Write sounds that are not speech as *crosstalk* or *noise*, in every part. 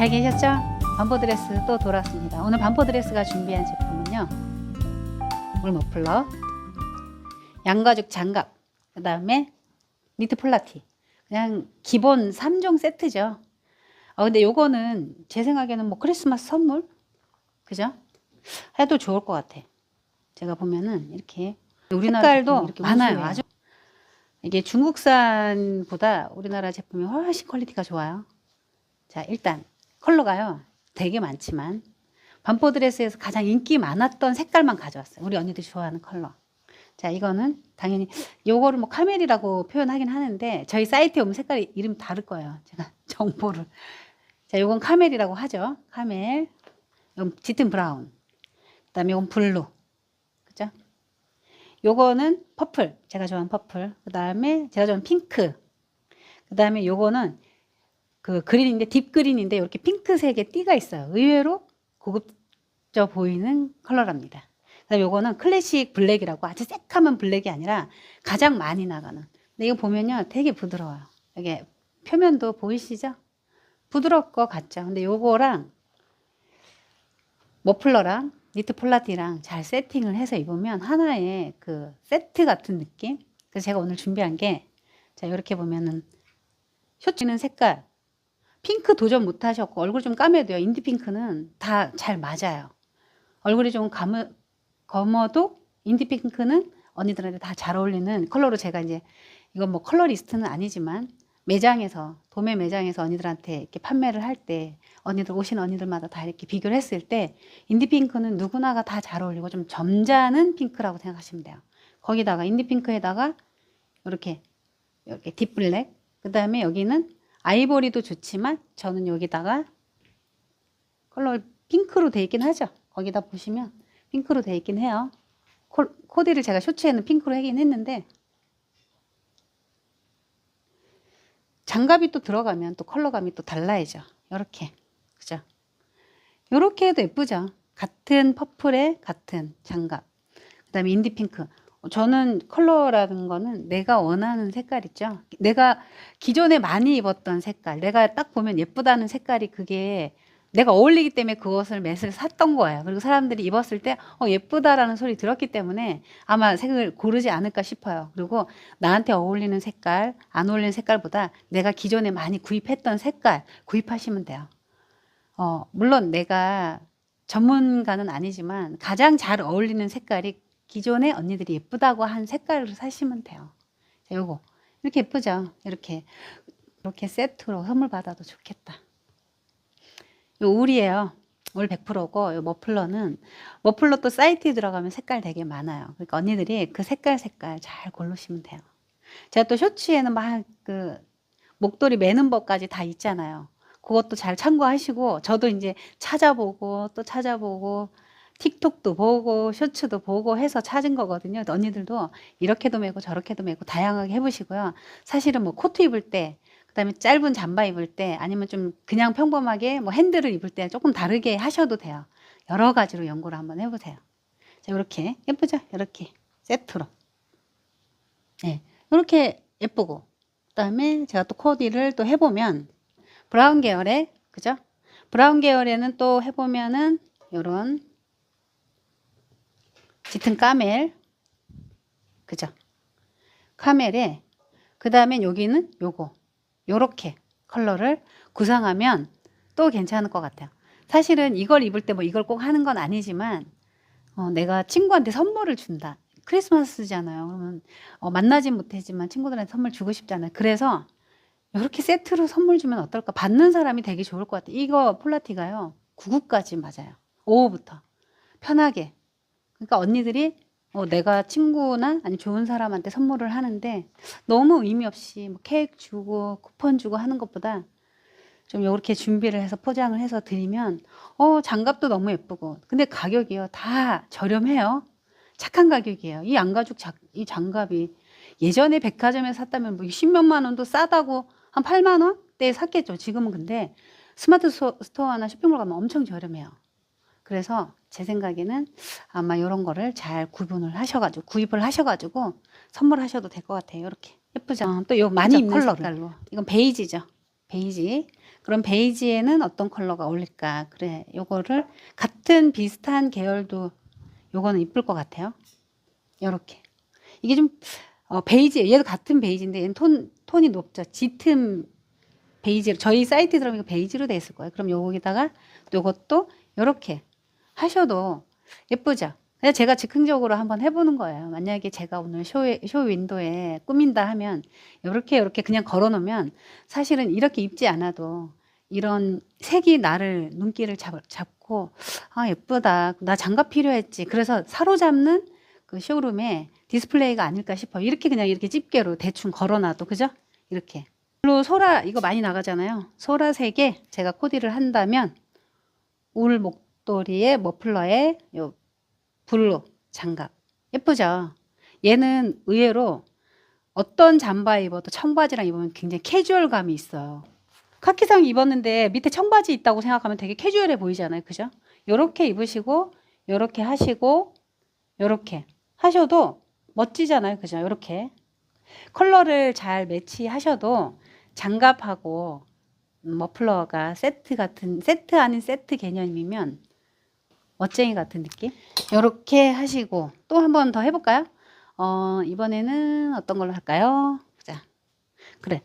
잘 계셨죠? 반포 드레스 또 돌아왔습니다. 오늘 반포 드레스가 준비한 제품은요. 물 머플러, 양가죽 장갑, 그 다음에 니트 폴라티. 그냥 기본 3종 세트죠. 아, 근데 요거는 제 생각에는 뭐 크리스마스 선물? 그죠? 해도 좋을 것 같아. 제가 보면은 이렇게 우리나라 색깔도 이렇게 많아요. 우수해요. 아주 이게 중국산보다 우리나라 제품이 훨씬 퀄리티가 좋아요. 자, 일단 컬러가요. 되게 많지만 반포 드레스에서 가장 인기 많았던 색깔만 가져왔어요. 우리 언니들이 좋아하는 컬러. 자, 이거는 당연히 요거를 뭐 카멜이라고 표현하긴 하는데 저희 사이트에 오면 색깔이 이름 다를 거예요. 제가 *laughs* 정보를. 자, 요건 카멜이라고 하죠. 카멜. 이건 짙은 브라운. 그다음에 이건 블루. 그죠? 요거는 퍼플. 제가 좋아하는 퍼플. 그다음에 제가 좋아하는 핑크. 그다음에 요거는 그 그린인데 딥 그린인데 이렇게 핑크색의 띠가 있어요. 의외로 고급져 보이는 컬러랍니다. 그다음에 요거는 클래식 블랙이라고 아주 새카만 블랙이 아니라 가장 많이 나가는. 근데 이거 보면요, 되게 부드러워요. 이게 표면도 보이시죠? 부드러울 것 같죠? 근데 요거랑 머플러랑 니트 폴라티랑 잘 세팅을 해서 입으면 하나의 그 세트 같은 느낌? 그래서 제가 오늘 준비한 게, 자, 이렇게 보면은 쇼츠는 색깔, 핑크 도전 못 하셨고, 얼굴 좀 까매도 돼요. 인디 핑크는 다 잘 맞아요. 얼굴이 좀 감으, 검어도 인디 핑크는 언니들한테 다 잘 어울리는 컬러로 제가 이제, 이건 뭐 컬러 리스트는 아니지만, 매장에서, 도매 매장에서 언니들한테 이렇게 판매를 할 때, 언니들 오신 언니들마다 다 이렇게 비교를 했을 때, 인디 핑크는 누구나가 다 잘 어울리고 좀 점잖은 핑크라고 생각하시면 돼요. 거기다가 인디 핑크에다가 이렇게 이렇게 딥블랙, 그 다음에 여기는 아이보리도 좋지만 저는 여기다가 컬러 핑크로 돼 있긴 하죠. 거기다 보시면 핑크로 돼 있긴 해요. 코, 코디를 제가 쇼츠에는 핑크로 하긴 했는데 장갑이 또 들어가면 또 컬러감이 또 달라야죠. 이렇게 그죠? 이렇게 해도 예쁘죠. 같은 퍼플에 같은 장갑. 그 다음에 인디 핑크. 저는 컬러라는 거는 내가 원하는 색깔 있죠. 내가 기존에 많이 입었던 색깔, 내가 딱 보면 예쁘다는 색깔이 그게 내가 어울리기 때문에 그것을 매을 샀던 거예요. 그리고 사람들이 입었을 때 어, 예쁘다라는 소리 들었기 때문에 아마 색을 고르지 않을까 싶어요. 그리고 나한테 어울리는 색깔, 안 어울리는 색깔보다 내가 기존에 많이 구입했던 색깔 구입하시면 돼요. 어, 물론 내가 전문가는 아니지만 가장 잘 어울리는 색깔이 기존에 언니들이 예쁘다고 한 색깔로 사시면 돼요. 자, 요거. 이렇게 예쁘죠? 이렇게. 이렇게 세트로 선물 받아도 좋겠다. 요 울이에요. 울 100%고, 요 머플러는, 머플러 또 사이트에 들어가면 색깔 되게 많아요. 그러니까 언니들이 그 색깔 색깔 잘 고르시면 돼요. 제가 또 쇼츠에는 막 그, 목도리 매는 법까지 다 있잖아요. 그것도 잘 참고하시고, 저도 이제 찾아보고, 또 찾아보고, 틱톡도 보고 쇼츠도 보고 해서 찾은 거거든요. 언니들도 이렇게도 매고 저렇게도 매고 다양하게 해보시고요. 사실은 뭐 코트 입을 때, 그다음에 짧은 잠바 입을 때, 아니면 좀 그냥 평범하게 뭐 핸들을 입을 때 조금 다르게 하셔도 돼요. 여러 가지로 연구를 한번 해보세요. 자, 이렇게 예쁘죠? 이렇게 세트로. 네, 이렇게 예쁘고, 그다음에 제가 또 코디를 또 해보면 브라운 계열의 그죠? 브라운 계열에는 또 해보면은 요런 짙은 까멜. 그죠? 카멜에 그 다음에 여기는 요거. 요렇게 컬러를 구상하면 또 괜찮을 것 같아요. 사실은 이걸 입을 때 뭐 이걸 꼭 하는 건 아니지만 어, 내가 친구한테 선물을 준다. 크리스마스잖아요. 그러면 어, 만나진 못했지만 친구들한테 선물 주고 싶잖아요. 그래서 이렇게 세트로 선물 주면 어떨까? 받는 사람이 되게 좋을 것 같아요. 이거 폴라티가요. 99까지 맞아요. 5호부터 편하게 그러니까 언니들이 어, 내가 친구나 아니 좋은 사람한테 선물을 하는데 너무 의미 없이 뭐 케이크 주고 쿠폰 주고 하는 것보다 좀 이렇게 준비를 해서 포장을 해서 드리면 어 장갑도 너무 예쁘고. 근데 가격이요. 다 저렴해요. 착한 가격이에요. 이 양가죽 자, 이 장갑이 예전에 백화점에 샀다면 뭐 10몇만 원도 싸다고 한 8만 원대에 샀겠죠. 지금은 근데 스마트 스토- 스토어나 쇼핑몰 가면 엄청 저렴해요 그래서 제 생각에는 아마 이런 거를 잘 구분을 하셔가지고 구입을 하셔가지고 선물하셔도 될 것 같아요. 이렇게 예쁘죠? 또요 많이 그죠? 입는 컬러를. 색깔로 이건 베이지죠. 베이지. 그럼 베이지에는 어떤 컬러가 어울릴까? 그래, 요거를 같은 비슷한 계열도 요거는 이쁠 것 같아요. 요렇게. 이게 좀 어, 베이지, 얘도 같은 베이지인데 얘는 톤, 톤이 높죠. 짙은 베이지로 저희 사이트 들어가면 베이지로 돼 있을 거예요. 그럼 여기다가 요것도 요렇게 하셔도 예쁘죠. 그냥 제가 즉흥적으로 한번 해보는 거예요. 만약에 제가 오늘 쇼에, 쇼 윈도에 꾸민다 하면 이렇게 이렇게 그냥 걸어놓으면 사실은 이렇게 입지 않아도 이런 색이 나를 눈길을 잡, 잡고 아 예쁘다. 나 장갑 필요했지. 그래서 사로잡는 그 쇼룸의 디스플레이가 아닐까 싶어요. 이렇게 그냥 이렇게 집게로 대충 걸어놔도 그죠? 이렇게. 물로 소라 이거 많이 나가잖아요. 소라색에 제가 코디를 한다면 울목 도리에 머플러에 요 블루 장갑 예쁘죠? 얘는 의외로 어떤 잠바 입어도 청바지랑 입으면 굉장히 캐주얼감이 있어요. 카키상 입었는데 밑에 청바지 있다고 생각하면 되게 캐주얼해 보이잖아요. 그죠? 요렇게 입으시고 요렇게 하시고 요렇게 하셔도 멋지잖아요. 그죠? 요렇게 컬러를 잘 매치하셔도 장갑하고 머플러가 세트 같은 세트 아닌 세트 개념이면 멋쟁이 같은 느낌? 이렇게 하시고 또 한 번 더 해볼까요? 어, 이번에는 어떤 걸로 할까요? 자, 그래.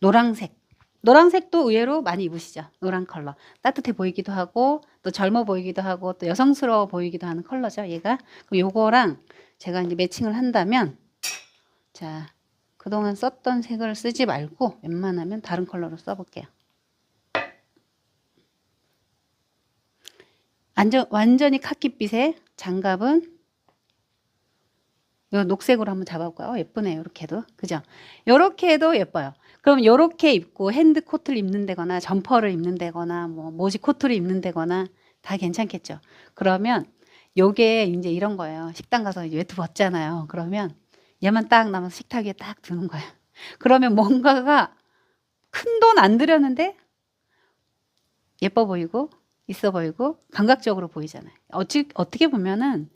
노랑색. 노랑색도 의외로 많이 입으시죠. 노란 컬러. 따뜻해 보이기도 하고 또 젊어 보이기도 하고 또 여성스러워 보이기도 하는 컬러죠. 얘가. 그럼 요거랑 제가 이제 매칭을 한다면 자, 그동안 썼던 색을 쓰지 말고 웬만하면 다른 컬러로 써볼게요. 완전, 완전히 카키빛의 장갑은 요 녹색으로 한번 잡아볼까요? 어, 예쁘네요. 이렇게 해도. 그죠? 요렇게 해도 예뻐요. 그럼 요렇게 입고 핸드 코트를 입는다거나 점퍼를 입는다거나 뭐 모지 코트를 입는다거나 다 괜찮겠죠. 그러면 요게 이제 이런 거예요. 식당 가서 외투 벗잖아요. 그러면 얘만 딱 남아서 식탁 위에 딱 두는 거예요. 그러면 뭔가가 큰 돈 안 들였는데 예뻐 보이고 있어 보이고 감각적으로 보이잖아요. 어찌, 어떻게 보면은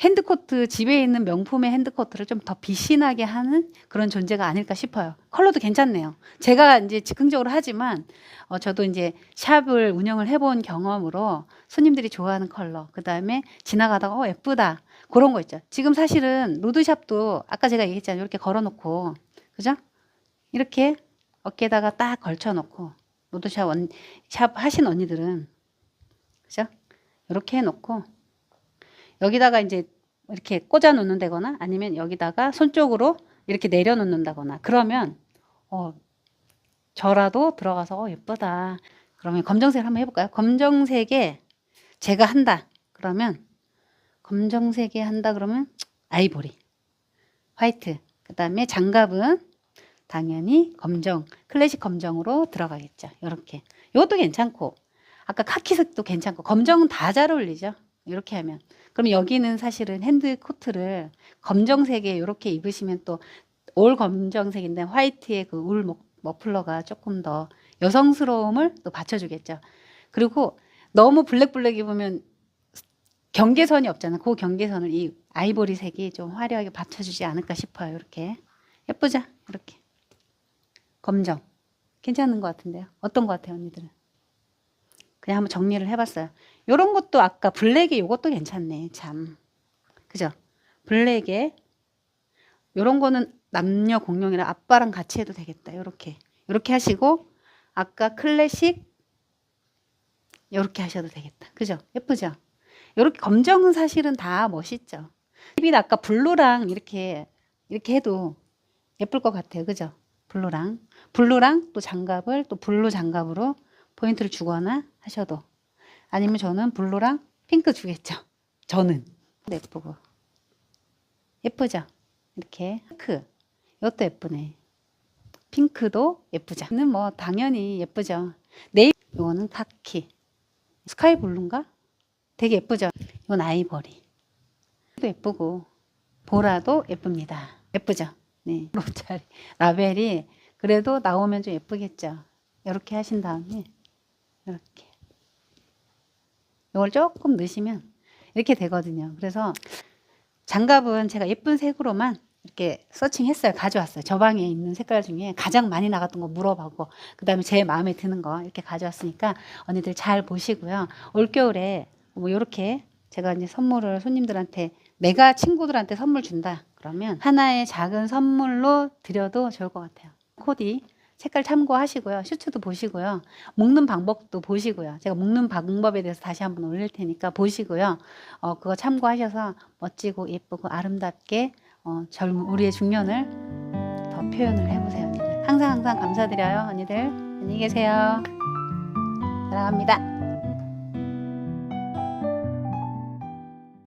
핸드코트 집에 있는 명품의 핸드코트를 좀 더 비신하게 하는 그런 존재가 아닐까 싶어요. 컬러도 괜찮네요. 제가 이제 즉흥적으로 하지만 어, 저도 이제 샵을 운영을 해본 경험으로 손님들이 좋아하는 컬러, 그 다음에 지나가다가 어 예쁘다 그런 거 있죠. 지금 사실은 로드샵도 아까 제가 얘기했잖아요. 이렇게 걸어놓고 그죠? 이렇게 어깨에다가 딱 걸쳐놓고 로드샵 원, 샵 하신 언니들은 그죠? 이렇게 해놓고 여기다가 이제 이렇게 꽂아 놓는다거나 아니면 여기다가 손 쪽으로 이렇게 내려 놓는다거나 그러면 어 저라도 들어가서 어, 예쁘다. 그러면 검정색을 한번 해볼까요? 검정색에 제가 한다. 그러면 검정색에 한다 그러면 아이보리, 화이트. 그 다음에 장갑은 당연히 검정, 클래식 검정으로 들어가겠죠. 이렇게. 이것도 괜찮고 아까 카키색도 괜찮고 검정은 다 잘 어울리죠. 이렇게 하면. 그럼 여기는 사실은 핸드 코트를 검정색에 이렇게 입으시면 또 올 검정색인데 화이트의 그 울 머플러가 조금 더 여성스러움을 또 받쳐주겠죠. 그리고 너무 블랙블랙 입으면 경계선이 없잖아. 그 경계선을 이 아이보리 색이 좀 화려하게 받쳐주지 않을까 싶어요. 이렇게 예쁘죠? 이렇게 검정 괜찮은 것 같은데요. 어떤 것 같아요, 언니들은? 그냥 한번 정리를 해봤어요. 요런 것도 아까 블랙에 요것도 괜찮네. 참. 그죠? 블랙에 요런 거는 남녀 공용이라 아빠랑 같이 해도 되겠다. 요렇게. 요렇게 하시고 아까 클래식 요렇게 하셔도 되겠다. 그죠? 예쁘죠? 요렇게 검정은 사실은 다 멋있죠. 립이 아까 블루랑 이렇게 이렇게 해도 예쁠 것 같아요. 그죠? 블루랑 블루랑 또 장갑을 또 블루 장갑으로 포인트를 주거나 하셔도 아니면 저는 블루랑 핑크 주겠죠. 저는 예쁘고 예쁘죠. 이렇게 핑크 이것도 예쁘네. 핑크도 예쁘죠. 이는 뭐 당연히 예쁘죠. 네이 이거는 카키 스카이 블루인가? 되게 예쁘죠. 이건 아이보리 도 예쁘고 보라도 예쁩니다. 예쁘죠. 네 로짜리 라벨이 그래도 나오면 좀 예쁘겠죠. 이렇게 하신 다음에 이렇게 이걸 조금 넣으시면 이렇게 되거든요. 그래서 장갑은 제가 예쁜 색으로만 이렇게 서칭했어요. 가져왔어요. 저 방에 있는 색깔 중에 가장 많이 나갔던 거 물어보고 그 다음에 제일 마음에 드는 거 이렇게 가져왔으니까 언니들 잘 보시고요. 올겨울에 뭐 이렇게 제가 이제 선물을 손님들한테 내가 친구들한테 선물 준다. 그러면 하나의 작은 선물로 드려도 좋을 것 같아요. 코디 색깔 참고하시고요. 슈트도 보시고요. 묶는 방법도 보시고요. 제가 묶는 방법에 대해서 다시 한번 올릴 테니까 보시고요. 어, 그거 참고하셔서 멋지고 예쁘고 아름답게 어, 젊 우리의 중년을 더 표현을 해보세요. 항상 항상 감사드려요, 언니들. 안녕히 계세요. 사랑합니다.